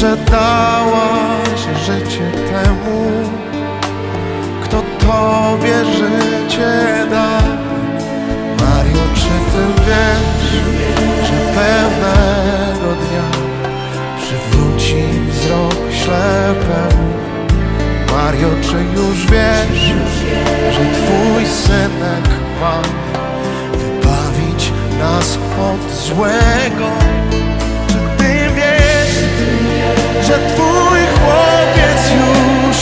że dałaś życie temu, kto tobie życie da? Mario, czy ty wiesz, że pewnego dnia przywróci wzrok ślepemu? Mario, czy już wiesz, że twój synek ma wybawić nas od złego? Że twój chłopiec już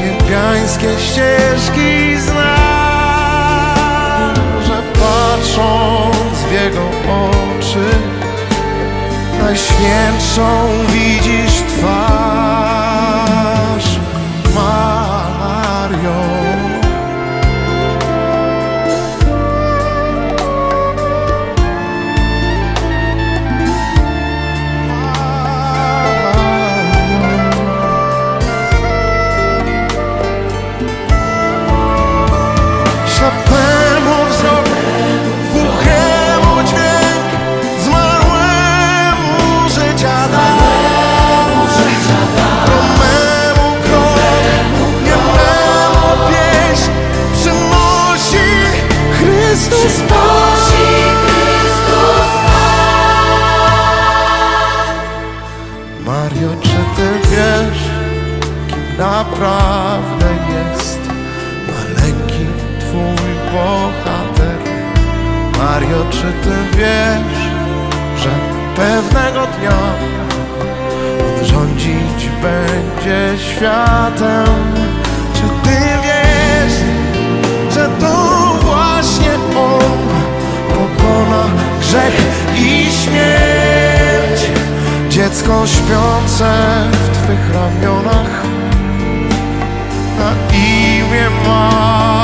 niebiańskie ścieżki zna? Że patrząc w jego oczy Najświętszą widzisz Mario, czy ty wiesz, kim naprawdę jest maleńki twój bohater? Mario, czy ty wiesz, że pewnego dnia on rządzić będzie światem? Dziecko śpiące w twych ramionach. Na imię ma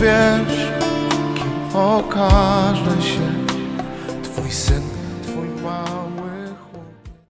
wiesz, kim okaże się Twój syn.